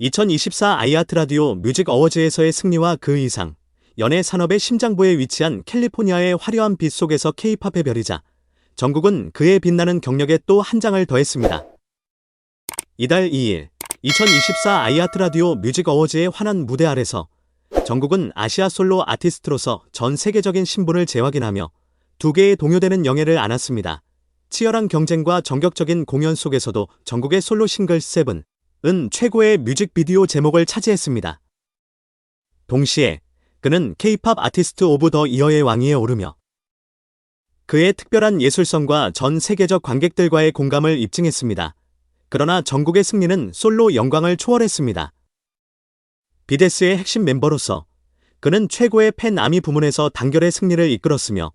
2024 아이아트 라디오 뮤직 어워즈에서의 승리와 그 이상, 연예 산업의 심장부에 위치한 캘리포니아의 화려한 빛 속에서 K-팝의 별이자 전국은 그의 빛나는 경력에 또 한 장을 더했습니다. 이달 2일 2024 아이아트 라디오 뮤직 어워즈의 환한 무대 아래서 전국은 아시아 솔로 아티스트로서 전 세계적인 신분을 재확인하며 두 개의 동요되는 영예를 안았습니다. 치열한 경쟁과 정격적인 공연 속에서도 전국의 솔로 싱글 세븐 은 최고의 뮤직비디오 제목을 차지했습니다. 동시에 그는 K-팝 아티스트 오브 더 이어의 왕위에 오르며 그의 특별한 예술성과 전 세계적 관객들과의 공감을 입증했습니다. 그러나 전국의 승리는 솔로 영광을 초월했습니다. 비데스의 핵심 멤버로서 그는 최고의 팬 아미 부문에서 단결의 승리를 이끌었으며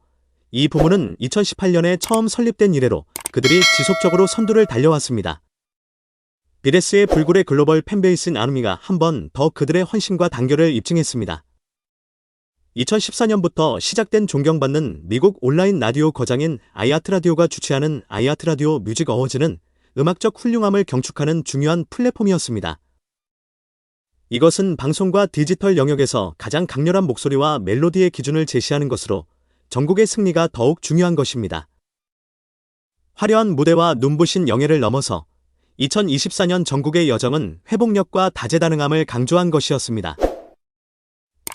이 부문은 2018년에 처음 설립된 이래로 그들이 지속적으로 선두를 달려왔습니다. 비데스의 불굴의 글로벌 팬베이스인 아르미가 한 번 더 그들의 헌신과 단결을 입증했습니다. 2014년부터 시작된 존경받는 미국 온라인 라디오 거장인 아이아트 라디오가 주최하는 아이아트 라디오 뮤직 어워즈는 음악적 훌륭함을 경축하는 중요한 플랫폼이었습니다. 이것은 방송과 디지털 영역에서 가장 강렬한 목소리와 멜로디의 기준을 제시하는 것으로 전국의 승리가 더욱 중요한 것입니다. 화려한 무대와 눈부신 영예를 넘어서 2024년 전국의 여정은 회복력과 다재다능함을 강조한 것이었습니다.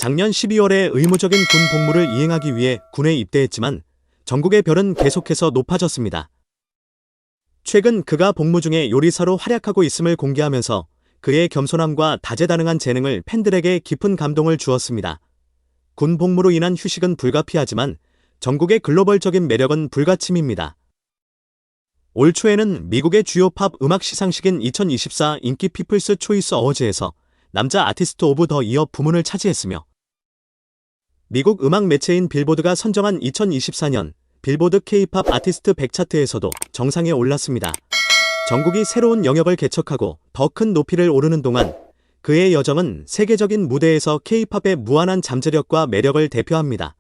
작년 12월에 의무적인 군 복무를 이행하기 위해 군에 입대했지만 전국의 별은 계속해서 높아졌습니다. 최근 그가 복무 중에 요리사로 활약하고 있음을 공개하면서 그의 겸손함과 다재다능한 재능을 팬들에게 깊은 감동을 주었습니다. 군 복무로 인한 휴식은 불가피하지만 전국의 글로벌적인 매력은 불가침입니다. 올 초에는 미국의 주요 팝 음악 시상식인 2024 인기 피플스 초이스 어워즈에서 남자 아티스트 오브 더 이어 부문을 차지했으며 미국 음악 매체인 빌보드가 선정한 2024년 빌보드 K-팝 아티스트 100 차트에서도 정상에 올랐습니다. 전국이 새로운 영역을 개척하고 더 큰 높이를 오르는 동안 그의 여정은 세계적인 무대에서 K-팝의 무한한 잠재력과 매력을 대표합니다.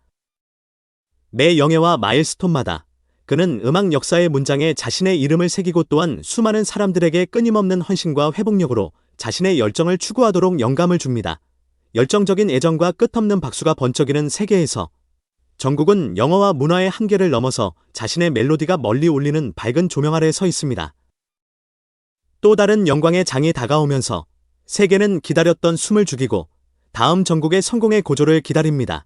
매 영예와 마일스톤마다 그는 음악 역사의 문장에 자신의 이름을 새기고 또한 수많은 사람들에게 끊임없는 헌신과 회복력으로 자신의 열정을 추구하도록 영감을 줍니다. 열정적인 애정과 끝없는 박수가 번쩍이는 세계에서 전국은 영어와 문화의 한계를 넘어서 자신의 멜로디가 멀리 울리는 밝은 조명 아래 서 있습니다. 또 다른 영광의 장이 다가오면서 세계는 기다렸던 숨을 죽이고 다음 전국의 성공의 고조를 기다립니다.